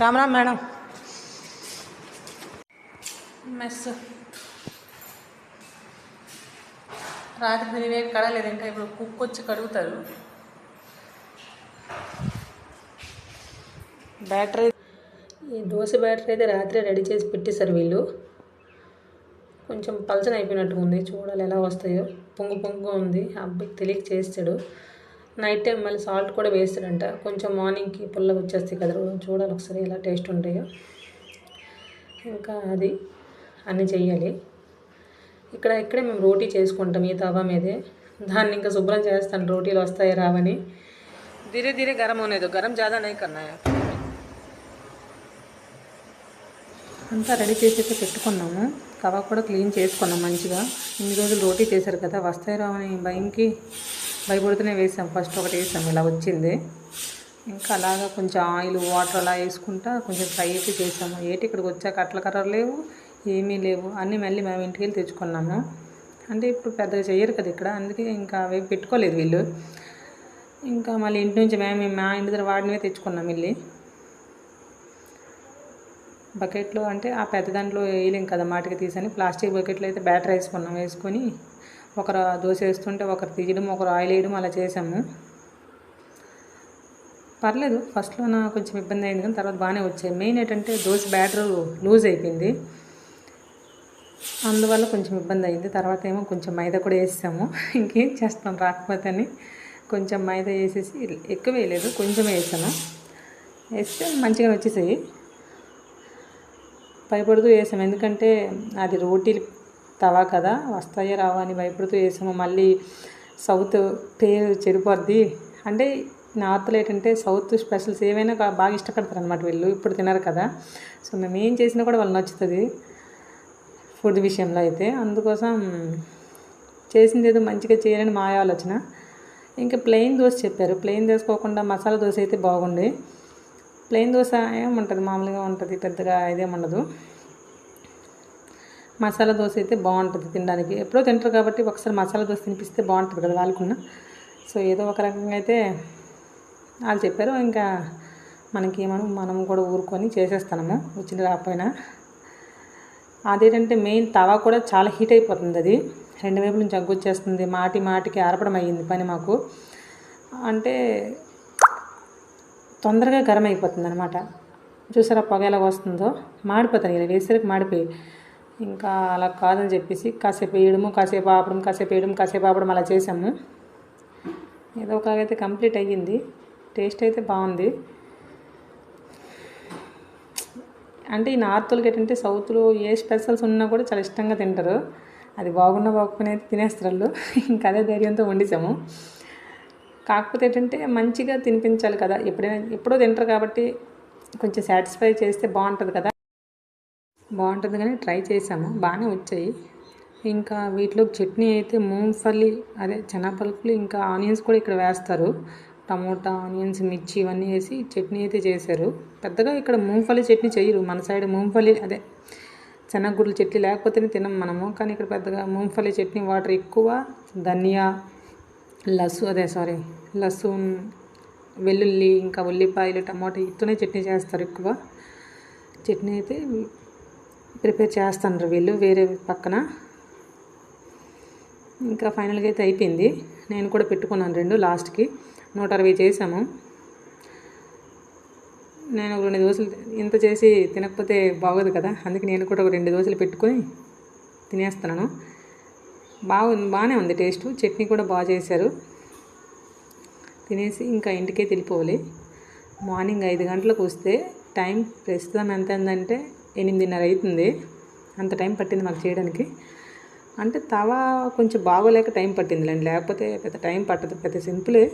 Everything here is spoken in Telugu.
రామ్ రామ్ మేడం. మెస్. రాత్రి తినేవి కడగలేదు ఇంకా ఇప్పుడు కుక్ వచ్చి కడుగుతారు. బ్యాటరీ ఈ దోశ బ్యాటరీ అయితే రాత్రి రెడీ చేసి పెట్టేశారు వీళ్ళు. కొంచెం పలచన అయిపోయినట్టుగా ఉంది చూడాలి ఎలా వస్తాయో. పొంగు పొంగు ఉంది ఆ అబ్బాయికి తెలియక చేస్తాడు. నైట్ టైం మళ్ళీ సాల్ట్ కూడా వేస్తాడంట కొంచెం మార్నింగ్కి పుల్లగా వచ్చేస్తాయి కదా చూడాలి ఒకసారి ఎలా టేస్ట్ ఉంటాయో. ఇంకా అది అన్నీ చెయ్యాలి. ఇక్కడ ఇక్కడే మేము రోటీ చేసుకుంటాం ఈ తవా మీదే. దాన్ని ఇంకా శుభ్రం చేస్తాను. రోటీలు వస్తాయి రావని. ధీరే ధీరే గరం అనేది గరం జాదా నై కన్నా. అంతా రెడీ చేసి పెట్టుకున్నాము. కవా కూడా క్లీన్ చేసుకున్నాం మంచిగా. ఇన్ని రోజులు రోటీ చేశారు కదా. వస్తాయి రావని భయంకి భయపడుతూనే వేసాం. ఫస్ట్ ఒకటి వేసాం. ఇలా వచ్చింది. ఇంకా అలాగా కొంచెం ఆయిల్ వాటర్ అలా వేసుకుంటా కొంచెం ఫ్రై అయితే చేసాము. ఏంటి ఇక్కడికి వచ్చాక అట్ల కర్రలు లేవు ఏమీ లేవు. అన్నీ మళ్ళీ మేము ఇంటికి వెళ్ళి తెచ్చుకున్నాము. అంటే ఇప్పుడు పెద్దగా చేయరు కదా ఇక్కడ. అందుకే ఇంకా అవి పెట్టుకోలేదు వీళ్ళు. ఇంకా మళ్ళీ ఇంటి నుంచి మేము మా ఇంటి దగ్గర వాడినవే తెచ్చుకున్నాం వెళ్ళి బకెట్లో అంటే ఆ పెద్ద దాంట్లో వేయలేం కదా మాటికి తీసని. ప్లాస్టిక్ బకెట్లో అయితే బ్యాటర్ వేసుకున్నాం. వేసుకొని ఒకరు దోశ వేస్తుంటే ఒకరు తీయడం ఒకరు ఆయిల్ వేయడం అలా చేసాము పర్లేదు ఫస్ట్లో నా కొంచెం ఇబ్బంది అయింది కానీ తర్వాత బాగానే వచ్చాయి. మెయిన్ ఏంటంటే దోశ బ్యాటర్ లూజ్ అయిపోయింది. అందువల్ల కొంచెం ఇబ్బంది అయింది. తర్వాత ఏమో కొంచెం మైదా కూడా వేసాము ఇంకేం చేస్తాం రాకపోతే అని కొంచెం మైదా వేసేసి ఎక్కువ వేయలేదు కొంచెం వేసాను వేస్తే మంచిగా వచ్చేసాయి. భయపడుతూ వేసాము. ఎందుకంటే అది రోటీలు తవా కదా? వస్తాయో రావా అని భయపడుతూ వేసాము మళ్ళీ సౌత్ పేరు చెడిపోద్ది అంటే నార్త్లో ఏంటంటే సౌత్ స్పెషల్స్ ఏమైనా బాగా ఇష్టపడతారు అనమాట వీళ్ళు. ఇప్పుడు తినరు కదా. సో మేము ఏం చేసినా కూడా వాళ్ళు నచ్చుతుంది ఫుడ్ విషయంలో అయితే. అందుకోసం చేసింది ఏదో మంచిగా చేయాలని మా ఆలోచన. ఇంకా ప్లెయిన్ దోశ చెప్పారు. ప్లెయిన్ దోసుకోకుండా మసాలా దోశ అయితే బాగుండే. ప్లెయిన్ దోశ ఏముంటుంది మామూలుగా ఉంటుంది పెద్దగా ఇదేముండదు మసాలా దోశ అయితే బాగుంటుంది తినడానికి. ఎప్పుడో తింటారు కాబట్టి ఒకసారి మసాలా దోశ తినిపిస్తే బాగుంటుంది కదా వాళ్ళకున్న. సో ఏదో ఒక రకంగా అయితే వాళ్ళు చెప్పారు. ఇంకా మనకి మనం మనం కూడా ఊరుకొని చేసేస్తాము. వచ్చింది రాకపోయినా. అదేంటంటే మెయిన్ తవా కూడా చాలా హీట్ అయిపోతుంది అది. రెండు వైపుల నుంచి అగ్గొచ్చేస్తుంది మాటి మాటికి ఆరపడం అయ్యింది పని మాకు. అంటే తొందరగా గరం అయిపోతుంది అనమాట చూసారా పొగ ఎలా వస్తుందో? మాడిపోతాను ఇలా వేసరికి మాడిపోయి. ఇంకా అలా కాదని చెప్పేసి కాసేపు వేయడము కాసేపు ఆపడం కాసేపు వేయడం కాసేపు ఆపడం అలా చేసాము ఏదో ఒక అయితే కంప్లీట్ అయ్యింది. టేస్ట్ అయితే బాగుంది. అంటే ఈ నార్త్లకి ఏంటంటే సౌత్లో ఏ స్పెషల్స్ ఉన్నా కూడా చాలా ఇష్టంగా తింటారు. అది బాగున్నా బాగుపోయినా అయితే తినేస్తారు వాళ్ళు. ఇంకా అదే ధైర్యంతో వండిసాము. కాకపోతే ఏంటంటే మంచిగా తినిపించాలి కదా. ఎప్పుడైనా ఎప్పుడో తింటారు కాబట్టి కొంచెం సాటిస్ఫై చేస్తే బాగుంటుంది కదా. బాగుంటుంది కానీ ట్రై చేసాము బాగానే వచ్చాయి. ఇంకా వీటిలో చట్నీ అయితే మూంగఫల్లి అదే శనగపలుకులు ఇంకా ఆనియన్స్ కూడా ఇక్కడ వేస్తారు. టమోటా ఆనియన్స్ మిర్చి ఇవన్నీ వేసి చట్నీ అయితే చేశారు. పెద్దగా ఇక్కడ మూంగఫల్లి చట్నీ చేయరు. మన సైడ్ మూంగఫల్లి అదే శనగగుడ్ల చట్నీ లేకపోతేనే తినం మనము. కానీ ఇక్కడ పెద్దగా మూంగఫల్లి చట్నీ వాటర్ ఎక్కువ ధనియా లస్సు అదే సారీ లస్సు వెల్లుల్లి ఇంకా ఉల్లిపాయలు టమాటా ఇట్లనే చట్నీ చేస్తారు ఎక్కువ. చట్నీ అయితే ప్రిపేర్ చేస్తున్నారు వీళ్ళు వేరే పక్కన. ఇంకా ఫైనల్గా అయితే అయిపోయింది. నేను కూడా పెట్టుకున్నాను రెండు లాస్ట్కి నూట అరవై చేసాము నేను ఒక రెండు దోశలు ఇంత చేసి తినకపోతే బాగోదు కదా అందుకే నేను కూడా ఒక రెండు దోశలు పెట్టుకొని తినేస్తున్నాను. బాగుంది బాగానే ఉంది టేస్ట్. చట్నీ కూడా బాగా చేశారు. తినేసి ఇంకా ఇంటికే వెళ్ళిపోవాలి మార్నింగ్ ఐదు గంటలకు వస్తే టైం ప్రస్తుతం ఎంత అయిందంటే ఎనిమిదిన్నర అవుతుంది అంత టైం పట్టింది మాకు చేయడానికి. అంటే తవా కొంచెం బాగోలేక టైం పట్టిందిలేండి. లేకపోతే పెద్ద టైం పట్టదు. పెద్ద సింపులే.